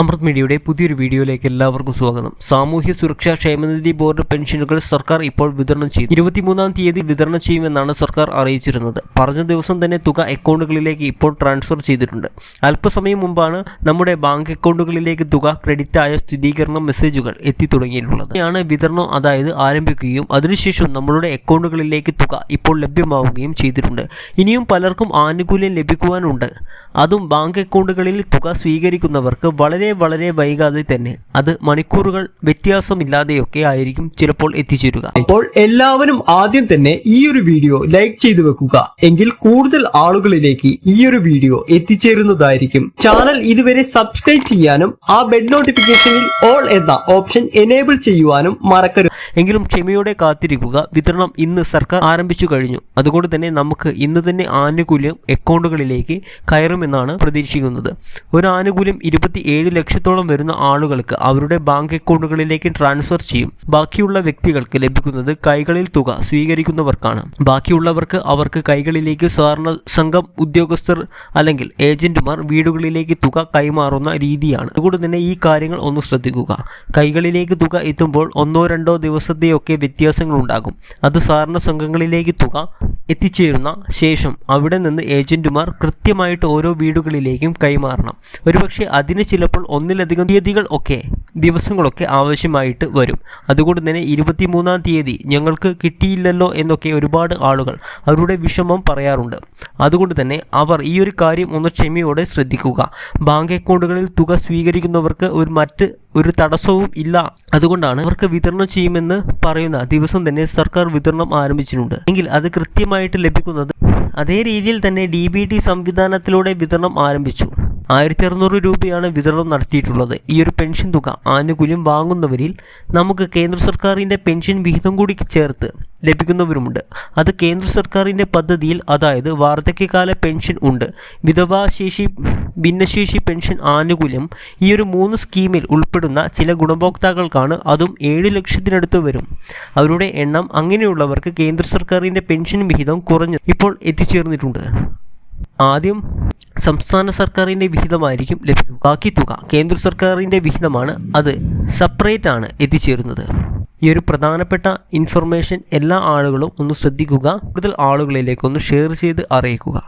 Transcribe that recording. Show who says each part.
Speaker 1: അമൃത് മീഡിയയുടെ പുതിയൊരു വീഡിയോയിലേക്ക് എല്ലാവർക്കും സ്വാഗതം. സാമൂഹ്യ സുരക്ഷാ ക്ഷേമനിധി ബോർഡ് പെൻഷനുകൾ സർക്കാർ ഇപ്പോൾ വിതരണം ചെയ്തു. ഇരുപത്തിമൂന്നാം തീയതി വിതരണം ചെയ്യുമെന്നാണ് സർക്കാർ അറിയിച്ചിരുന്നത്. പറഞ്ഞ ദിവസം തന്നെ തുക അക്കൗണ്ടുകളിലേക്ക് ഇപ്പോൾ ട്രാൻസ്ഫർ ചെയ്തിട്ടുണ്ട്. അല്പസമയം മുമ്പാണ് നമ്മുടെ ബാങ്ക് അക്കൗണ്ടുകളിലേക്ക് തുക ക്രെഡിറ്റ് ആയ സ്ഥിരീകരണ മെസ്സേജുകൾ എത്തി തുടങ്ങിയിട്ടുള്ളത് ആണ് വിതരണം അതായത് ആരംഭിക്കുകയും അതിനുശേഷം നമ്മളുടെ അക്കൗണ്ടുകളിലേക്ക് തുക ഇപ്പോൾ ലഭ്യമാവുകയും ചെയ്തിട്ടുണ്ട്. ഇനിയും പലർക്കും ആനുകൂല്യം ലഭിക്കുവാനുണ്ട്. അതും ബാങ്ക് അക്കൗണ്ടുകളിൽ തുക സ്വീകരിക്കുന്നവർക്ക് വളരെ വളരെ വളരെ വൈകാതെ തന്നെ അത് മണിക്കൂറുകൾ വ്യത്യാസമില്ലാതെയൊക്കെ ആയിരിക്കും ചിലപ്പോൾ എത്തിച്ചേരുക.
Speaker 2: അപ്പോൾ എല്ലാവരും ആദ്യം തന്നെ ഈ ഒരു വീഡിയോ ലൈക്ക് ചെയ്തു വെക്കുക. എങ്കിൽ കൂടുതൽ ആളുകളിലേക്ക് ഈ ഒരു വീഡിയോ എത്തിച്ചേരുന്നതായിരിക്കും. ചാനൽ ഇതുവരെ സബ്സ്ക്രൈബ് ചെയ്യാനും ആ ബെൽ നോട്ടിഫിക്കേഷനിൽ ഓൾ എന്ന ഓപ്ഷൻ എനേബിൾ ചെയ്യുവാനും മറക്കരുത്
Speaker 1: എങ്കിലും ക്ഷമയോടെ കാത്തിരിക്കുക. വിതരണം ഇന്ന് സർക്കാർ ആരംഭിച്ചു കഴിഞ്ഞു. അതുകൊണ്ട് തന്നെ നമുക്ക് ഇന്ന് തന്നെ ആനുകൂല്യം അക്കൗണ്ടുകളിലേക്ക് കയറുമെന്നാണ് പ്രതീക്ഷിക്കുന്നത്. ഒരു ആനുകൂല്യം ഇരുപത്തി ഏഴ് ലക്ഷത്തോളം വരുന്ന ആളുകൾക്ക് അവരുടെ ബാങ്ക് അക്കൗണ്ടുകളിലേക്ക് ട്രാൻസ്ഫർ ചെയ്യും. ബാക്കിയുള്ള വ്യക്തികൾക്ക് ലഭിക്കുന്നത് കൈകളിൽ തുക സ്വീകരിക്കുന്നവർക്കാണ്. ബാക്കിയുള്ളവർക്ക് അവർക്ക് കൈകളിലേക്ക് സാധാരണ സംഘം ഉദ്യോഗസ്ഥർ അല്ലെങ്കിൽ ഏജന്റുമാർ വീടുകളിലേക്ക് തുക കൈമാറുന്ന രീതിയാണ്. അതുകൊണ്ട് തന്നെ ഈ കാര്യങ്ങൾ ഒന്ന് ശ്രദ്ധിക്കുക. കൈകളിലേക്ക് തുക എത്തുമ്പോൾ ഒന്നോ രണ്ടോ ദിവസത്തെയൊക്കെ വ്യത്യാസങ്ങൾ ഉണ്ടാകും. അത് സാധാരണ സംഘങ്ങളിലേക്ക് തുക എത്തിച്ചേരുന്ന ശേഷം അവിടെ നിന്ന് ഏജന്റുമാർ കൃത്യമായിട്ട് ഓരോ വീടുകളിലേക്കും കൈമാറണം. ഒരുപക്ഷെ അതിന് ഒന്നിലധികം തീയതികൾ ഒക്കെ ദിവസങ്ങളൊക്കെ ആവശ്യമായിട്ട് വരും. അതുകൊണ്ട് തന്നെ ഇരുപത്തിമൂന്നാം തീയതി ഞങ്ങൾക്ക് കിട്ടിയില്ലല്ലോ എന്നൊക്കെ ഒരുപാട് ആളുകൾ അവരുടെ വിഷമം പറയാറുണ്ട്. അതുകൊണ്ട് തന്നെ അവർ ഈ ഒരു കാര്യം ഒന്ന് ക്ഷമയോടെ ശ്രദ്ധിക്കുക. ബാങ്ക് അക്കൗണ്ടുകളിൽ തുക സ്വീകരിക്കുന്നവർക്ക് ഒരു മറ്റ് ഒരു തടസ്സവും ഇല്ല. അതുകൊണ്ടാണ് അവർക്ക് വിതരണം ചെയ്യുമെന്ന് പറയുന്ന ദിവസം തന്നെ സർക്കാർ വിതരണം ആരംഭിച്ചിട്ടുണ്ട്. എങ്കിൽ അത് കൃത്യമായിട്ട് ലഭിക്കുന്നത് അതേ രീതിയിൽ തന്നെ ഡി ബി ടി സംവിധാനത്തിലൂടെ വിതരണം ആരംഭിച്ചു. ആയിരത്തി അറുന്നൂറ് രൂപയാണ് വിതരണം നടത്തിയിട്ടുള്ളത്. ഈ ഒരു പെൻഷൻ തുക ആനുകൂല്യം വാങ്ങുന്നവരിൽ നമുക്ക് കേന്ദ്ര സർക്കാരിന്റെ പെൻഷൻ വിഹിതം കൂടി ചേർത്ത് ലഭിക്കുന്നവരുമുണ്ട്. അത് കേന്ദ്ര സർക്കാരിന്റെ പദ്ധതിയിൽ അതായത് വാർദ്ധക്യകാല പെൻഷൻ ഉണ്ട്. വിധവാശേഷി ഭിന്നശേഷി പെൻഷൻ ആനുകൂല്യം ഈ ഒരു മൂന്ന് സ്കീമിൽ ഉൾപ്പെടുന്ന ചില ഗുണഭോക്താക്കൾക്കാണ് അതും ഏഴ് ലക്ഷത്തിനടുത്ത് വരും. അവരുടെ എണ്ണം അങ്ങനെയുള്ളവർക്ക് കേന്ദ്ര സർക്കാരിന്റെ പെൻഷൻ വിഹിതം കുറഞ്ഞു ഇപ്പോൾ എത്തിച്ചേർന്നിട്ടുണ്ട്. ആദ്യം സംസ്ഥാന സർക്കാരിന്റെ വിഹിതമായിരിക്കും ലഭിക്കുക ബാക്കി തുക കേന്ദ്ര സർക്കാരിന്റെ വിഹിതമാണ് അത് സെപ്പറേറ്റ് ആണ് എത്തിച്ചേരുന്നത്. ഈ ഒരു പ്രധാനപ്പെട്ട ഇൻഫർമേഷൻ എല്ലാ ആളുകളും ഒന്ന് ശ്രദ്ധിക്കുക. കൂടുതൽ ആളുകളിലേക്ക് ഒന്ന് ഷെയർ ചെയ്ത് അറിയിക്കുക.